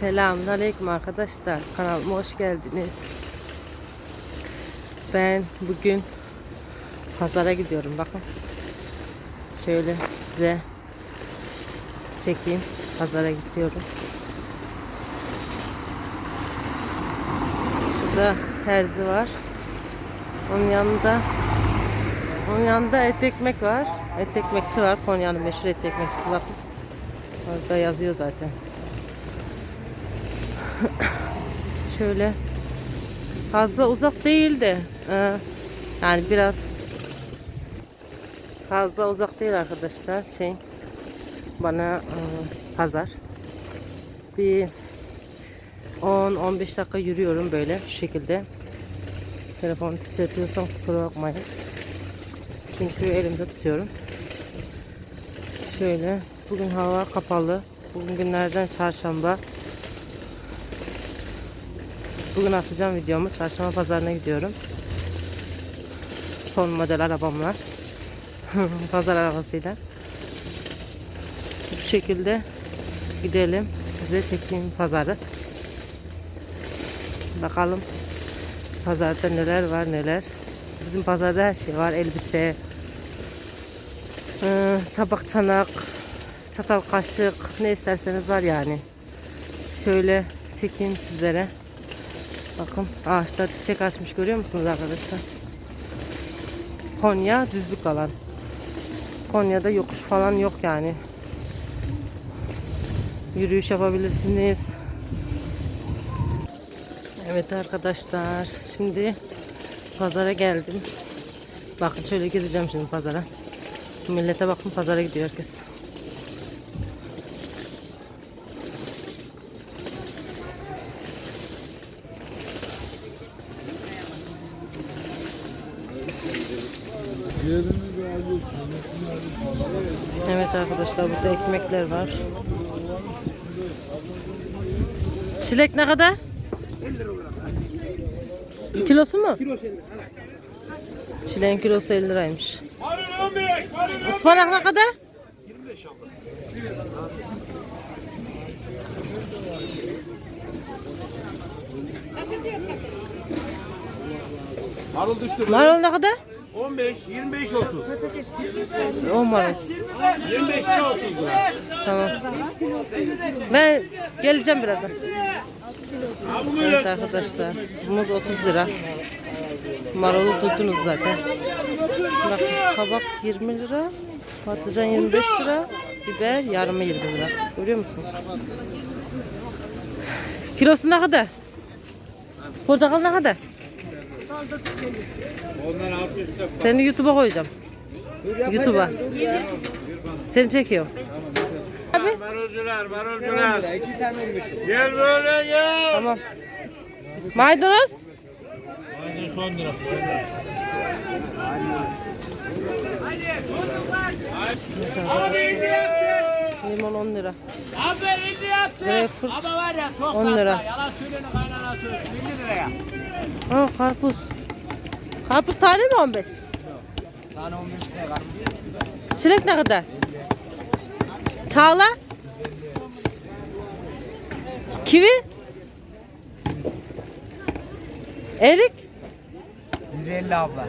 Selamünaleyküm arkadaşlar. Kanalıma hoş geldiniz. Ben bugün pazara gidiyorum. Bakın. Şöyle size çekeyim. Pazara gidiyorum. Şurada terzi var. Onun yanında onun yanında et ekmek var. Et ekmekçi var. Konya'nın meşhur et ekmekçisi bakın. Orada yazıyor zaten. Şöyle fazla uzak değil de e, yani biraz fazla uzak değil arkadaşlar. Şey bana e, pazar. Bir 10-15 dakika yürüyorum böyle şu şekilde. Telefonu titretiyorsam kusura bakmayın. Çünkü elimde tutuyorum. Şöyle bugün hava kapalı. Bugün günlerden çarşamba Bugün atacağım videomu. Çarşamba pazarına gidiyorum. Son model arabamla. Pazar arabasıyla. Bu şekilde gidelim. Size çekeyim pazarı. Bakalım pazarda neler var neler. Bizim pazarda her şey var. Elbise, ee, tabak çanak, çatal kaşık ne isterseniz var yani. Şöyle çekeyim sizlere. Bakın ağaçlar çiçek açmış görüyor musunuz arkadaşlar? Konya düzlük alan. Konya'da yokuş falan yok yani. Yürüyüş yapabilirsiniz. Evet arkadaşlar. Şimdi pazara geldim. Bakın şöyle gideceğim şimdi pazara. Millete bakın pazara gidiyor herkes. Evet arkadaşlar burada ekmekler var. Çilek ne kadar? Kilosu mu? Çileğin kilosu 50 liraymış. Ispanak ne kadar? Marul düştü? Marul ne kadar? 15, 25, 30. 10 marul. 25 lira 30 lira. Tamam. Ben geleceğim birazdan. Evet arkadaşlar. Muz 30 lira. Marulu tuttunuz zaten. Bak kabak 20 lira. Patlıcan 25 lira. Biber yarımı 20 lira. Görüyor musunuz? Kilosu ne kadar? Portakal ne kadar? Onlar 600 lira. Seni YouTube'a koyacağım. YouTube'a. Seni çekiyorum. Abi Marulcular, marulcular. Gel böyle gel. tamam. Maydanoz? Aynen son lira. Limon 10 lira. Abi 50 yaptı. Greyfurt Ama var ya çok 10 tatlı. lira. Yalan söylüyorsun kaynanası. 50 liraya. Aa karpuz. Karpuz tane mi 15? Tane 15 liraya karpuz. Çilek ne kadar? Çağla? Kivi? Erik? 150 abla.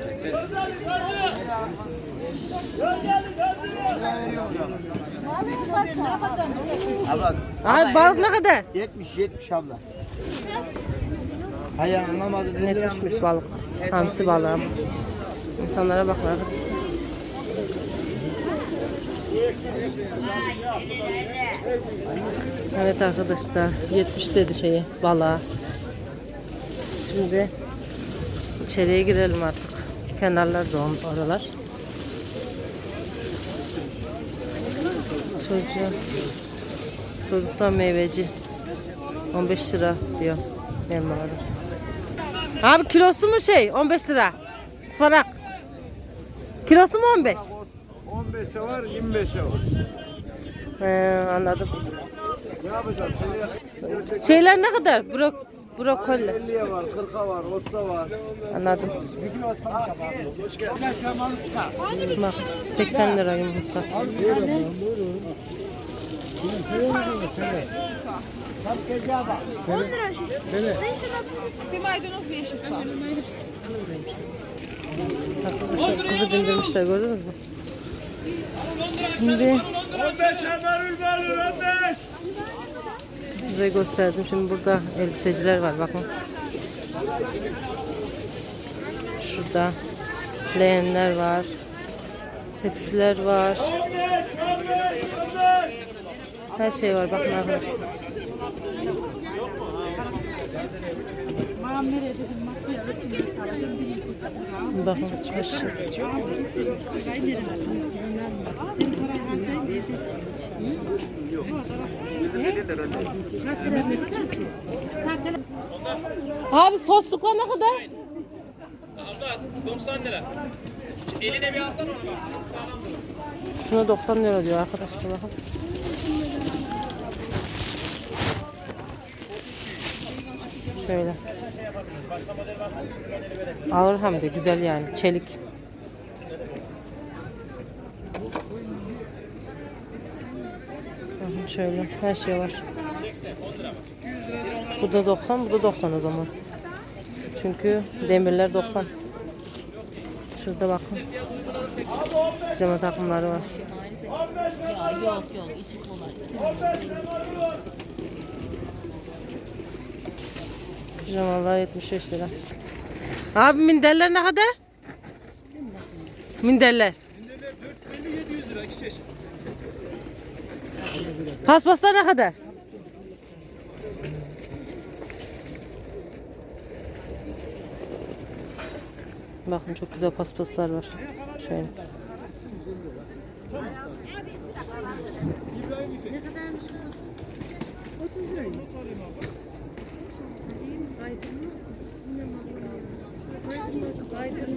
Abla Ay balık ne kadar? 70 70 abla. Hayır anlamadım. Ne düşmüş balık? Hamsi balığı. İnsanlara bakın arkadaşlar. Evet arkadaşlar 70 dedi şeyi balığa. Şimdi içeriye girelim artık. Kenarlar on- oralar. Çocuğu. Çocuktan meyveci. 15 lira diyor elmaları. Abi kilosu mu şey 15 lira? Ispanak. Kilosu mu 15? 15'e var, 25'e var. He, anladım. Ne yapacağız? Şeyler ne kadar? Brok brokoli. 50'ye var, 40'a var, 30'a var. Anladım. Bak 80 lira yumurta. 10 lira şey. Bir maydanoz 500 lira. Arkadaşlar kızı bindirmişler gördünüz mü? Şimdi 15 haber ülbalı 15. size gösterdim. Şimdi burada elbiseciler var bakın. Şurada leğenler var. Tepsiler var. 15 15 15. Her şey var bakın arkadaşlar. Bakın şey. Abi sosluklar ne kadar? Abla 90 lira. Eline bir alsana onu bak. Şuna 90 lira diyor arkadaşlar bakın. Şöyle. Ağır hem de güzel yani çelik. Şöyle her şey var. Bu da 90, bu da 90 o zaman. Çünkü demirler 90. Şurada bakın. Pijama takımları var. Pijamalar 75 lira. Abi minderler ne kadar? Minderler. Paspaslar ne kadar? Bakın çok güzel paspaslar var. Şöyle.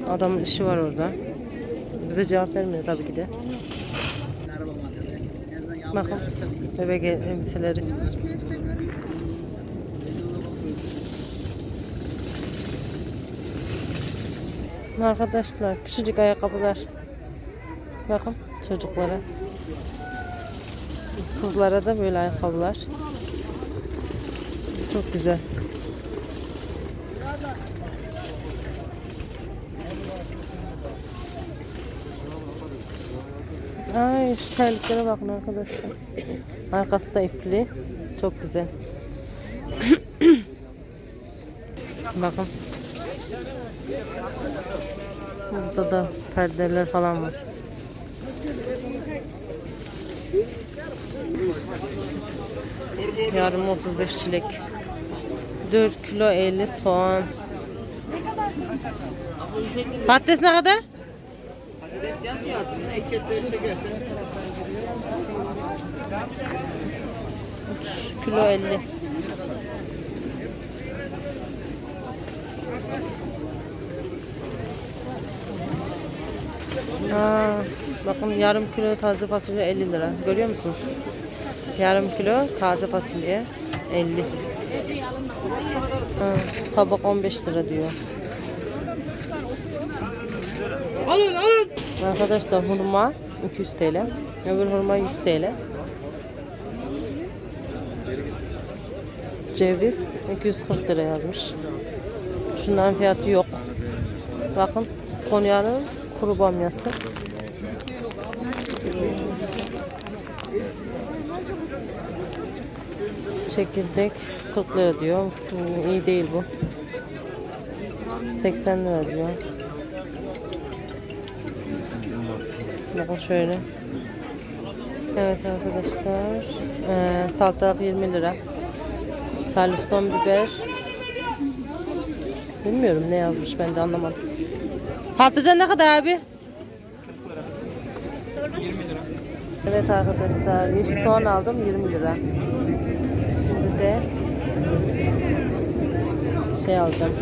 Adamın işi var orada. Bize cevap vermiyor tabii ki de. Bakın bebek elbiseleri. Arkadaşlar küçücük ayakkabılar. Bakın çocuklara. Kızlara da böyle ayakkabılar. Çok güzel. Ay şu terliklere bakın arkadaşlar. Arkası da ipli. Çok güzel. bakın. Burada da perdeler falan var. Yarım 35 çilek. 4 kilo 50 soğan. Patates ne kadar? Patates yazıyor aslında. Etiketleri çekersen. 3 kilo 50. Aa, bakın yarım kilo taze fasulye 50 lira. Görüyor musunuz? Yarım kilo taze fasulye 50. Ha, tabak 15 lira diyor. Alın alın. Arkadaşlar hurma 200 TL. Öbür hurma 100 TL. Ceviz 240 lira yazmış. Şunların fiyatı yok. Bakın Konya'nın kuru bamyası. Çekirdek 40 lira diyor. Hmm, İyi değil bu. 80 lira diyor. Bakın şöyle. Evet arkadaşlar. Ee, salatalık 20 lira. Charleston biber. Bilmiyorum ne yazmış ben de anlamadım. Patlıcan ne kadar abi? 20 lira. Evet arkadaşlar yeşil soğan aldım 20 lira. Şimdi de şey alacağım.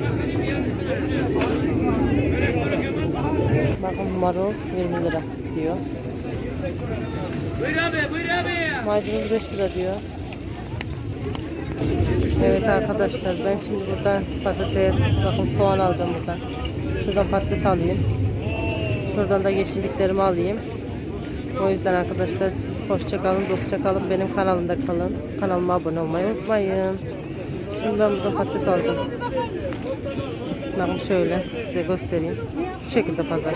Bakın marul 20 lira diyor. Buyur abi buyur abi. Maydanoz 5 lira diyor. Evet arkadaşlar ben şimdi buradan patates, bakın soğan alacağım buradan. Şuradan patates alayım. Şuradan da yeşilliklerimi alayım. O yüzden arkadaşlar siz Hoşça kalın, dostça kalın. Benim kanalımda kalın. Kanalıma abone olmayı unutmayın. Şimdi ben buradan patates alacağım. Bakın şöyle size göstereyim. Şu şekilde pazar.